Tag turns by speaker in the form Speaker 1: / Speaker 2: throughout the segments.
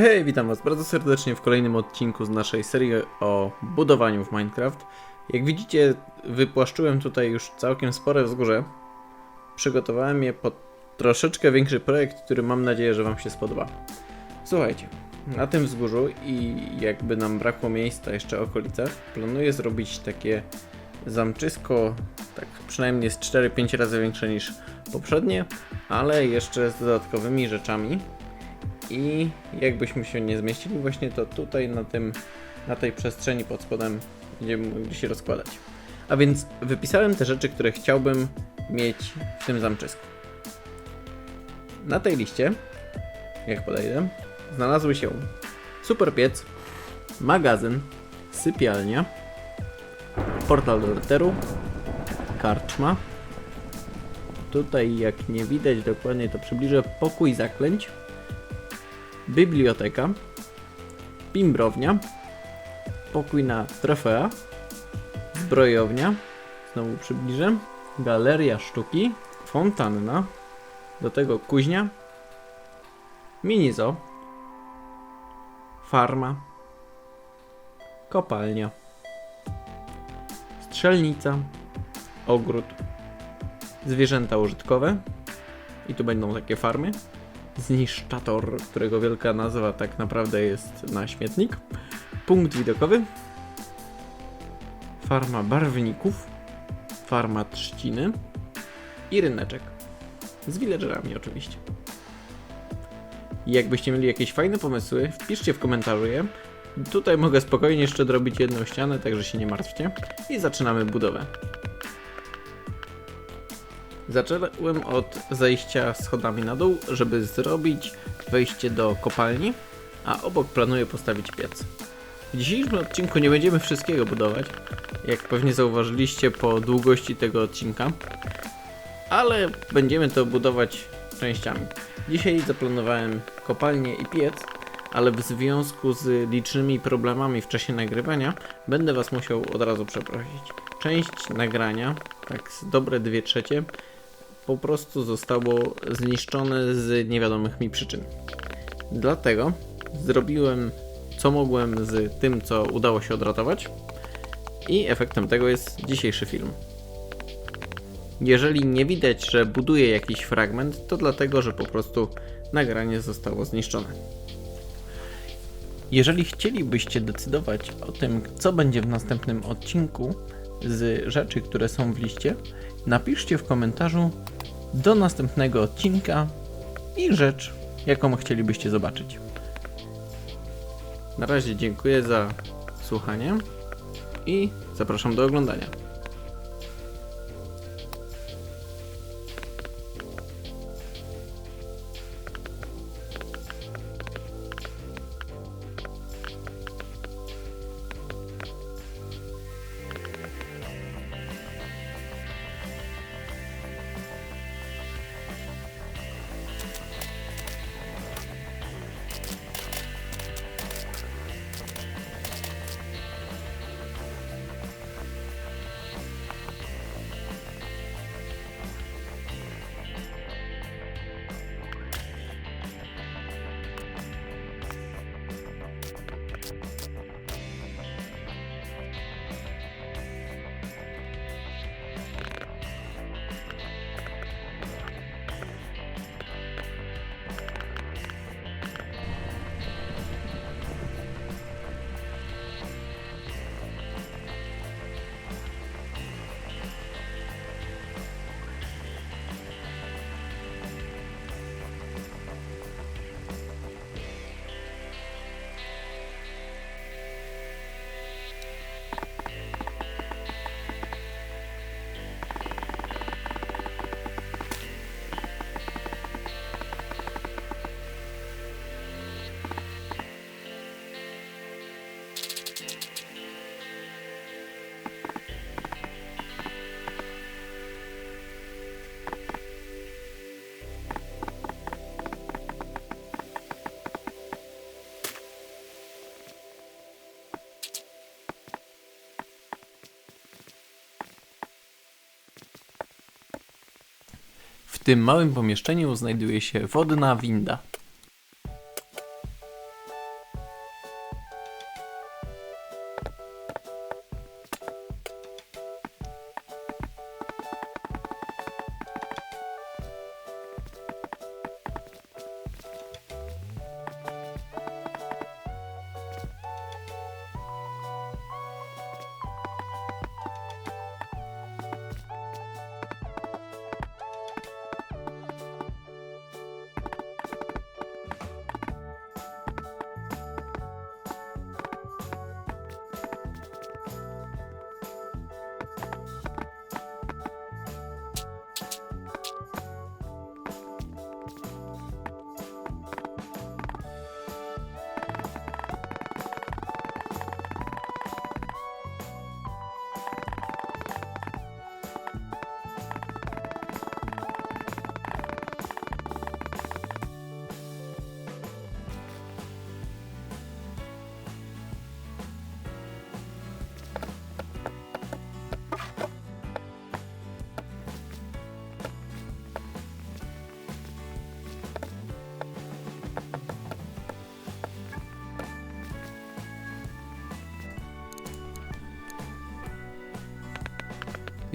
Speaker 1: Hej, witam was bardzo serdecznie w kolejnym odcinku z naszej serii o budowaniu w Minecraft. Jak widzicie, wypłaszczyłem tutaj już całkiem spore wzgórze. Przygotowałem je pod troszeczkę większy projekt, który mam nadzieję, że wam się spodoba. Słuchajcie, na tym wzgórzu i jakby nam brakło miejsca jeszcze w okolicach, planuję zrobić takie zamczysko, tak przynajmniej z 4-5 razy większe niż poprzednie, ale jeszcze z dodatkowymi rzeczami. I jakbyśmy się nie zmieścili właśnie to tutaj na tym, na tej przestrzeni pod spodem będziemy mogli się rozkładać. A więc wypisałem te rzeczy, które chciałbym mieć w tym zamczysku. Na tej liście, jak podejdę, znalazły się super piec, magazyn, sypialnia, portal do Eteru, karczma. Tutaj, jak nie widać dokładnie, to przybliżę pokój zaklęć, biblioteka, bimbrownia, pokój na trofea, zbrojownia, znowu przybliżę, galeria sztuki, fontanna, do tego kuźnia, minizo, farma, kopalnia, strzelnica, ogród, zwierzęta użytkowe. I tu będą takie farmy, zniszczator, którego wielka nazwa tak naprawdę jest na śmietnik, punkt widokowy, farma barwników, farma trzciny i ryneczek. Z villagerami oczywiście. Jakbyście mieli jakieś fajne pomysły, wpiszcie w komentarzu je. Tutaj mogę spokojnie jeszcze dorobić jedną ścianę, także się nie martwcie. I zaczynamy budowę. Zacząłem od zejścia schodami na dół, żeby zrobić wejście do kopalni, a obok planuję postawić piec. W dzisiejszym odcinku nie będziemy wszystkiego budować, jak pewnie zauważyliście po długości tego odcinka, ale będziemy to budować częściami. Dzisiaj zaplanowałem kopalnię i piec, ale w związku z licznymi problemami w czasie nagrywania będę Was musiał od razu przeprosić. Część nagrania, tak z dobre dwie trzecie, po prostu zostało zniszczone z niewiadomych mi przyczyn. Dlatego zrobiłem co mogłem z tym, co udało się odratować i efektem tego jest dzisiejszy film. Jeżeli nie widać, że buduję jakiś fragment, to dlatego, że po prostu nagranie zostało zniszczone. Jeżeli chcielibyście decydować o tym, co będzie w następnym odcinku z rzeczy, które są w liście, napiszcie w komentarzu do następnego odcinka i rzecz, jaką chcielibyście zobaczyć. Na razie dziękuję za słuchanie i zapraszam do oglądania. W tym małym pomieszczeniu znajduje się wodna winda.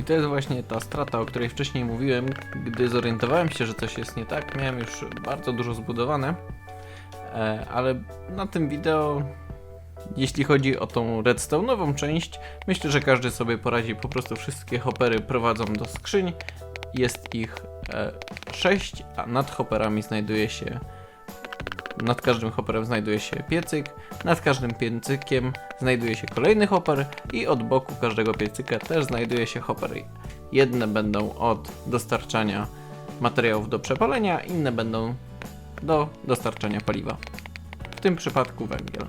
Speaker 1: To jest właśnie ta strata, o której wcześniej mówiłem. Gdy zorientowałem się, że coś jest nie tak, miałem już bardzo dużo zbudowane. E, ale na tym wideo, jeśli chodzi o tą redstone'ową część, myślę, że każdy sobie poradzi. Po prostu wszystkie hoppery prowadzą do skrzyń. Jest ich 6, a nad hopperami znajduje się nad każdym hopperem znajduje się piecyk, nad każdym piecykiem znajduje się kolejny hopper i od boku każdego piecyka też znajduje się hopper. Jedne będą od dostarczania materiałów do przepalenia, inne będą do dostarczania paliwa. W tym przypadku węgiel.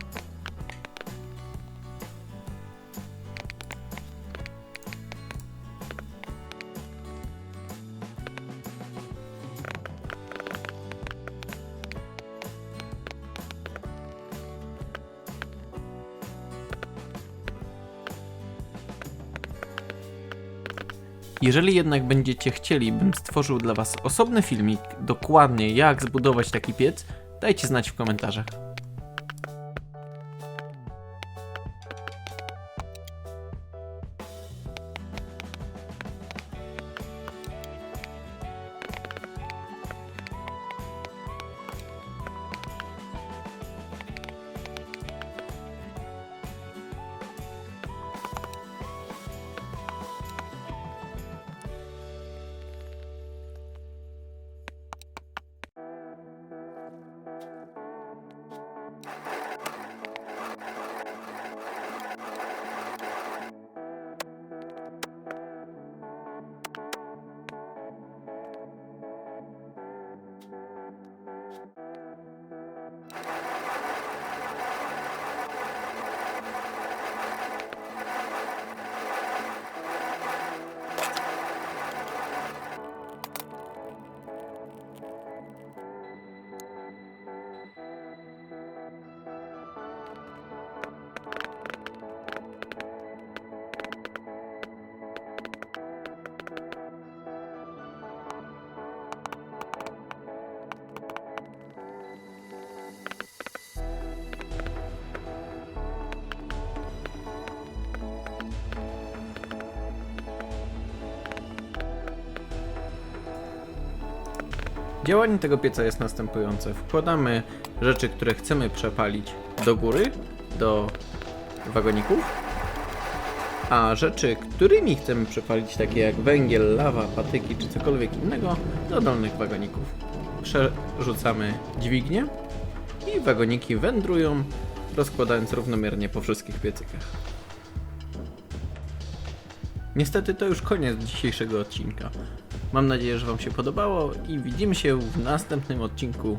Speaker 1: Jeżeli jednak będziecie chcieli, bym stworzył dla Was osobny filmik, dokładnie jak zbudować taki piec, dajcie znać w komentarzach. Działanie tego pieca jest następujące. Wkładamy rzeczy, które chcemy przepalić do góry, do wagoników, a rzeczy, którymi chcemy przepalić, takie jak węgiel, lawa, patyki czy cokolwiek innego, do dolnych wagoników. Przerzucamy dźwignię i wagoniki wędrują, rozkładając równomiernie po wszystkich piecykach. Niestety to już koniec dzisiejszego odcinka. Mam nadzieję, że Wam się podobało i widzimy się w następnym odcinku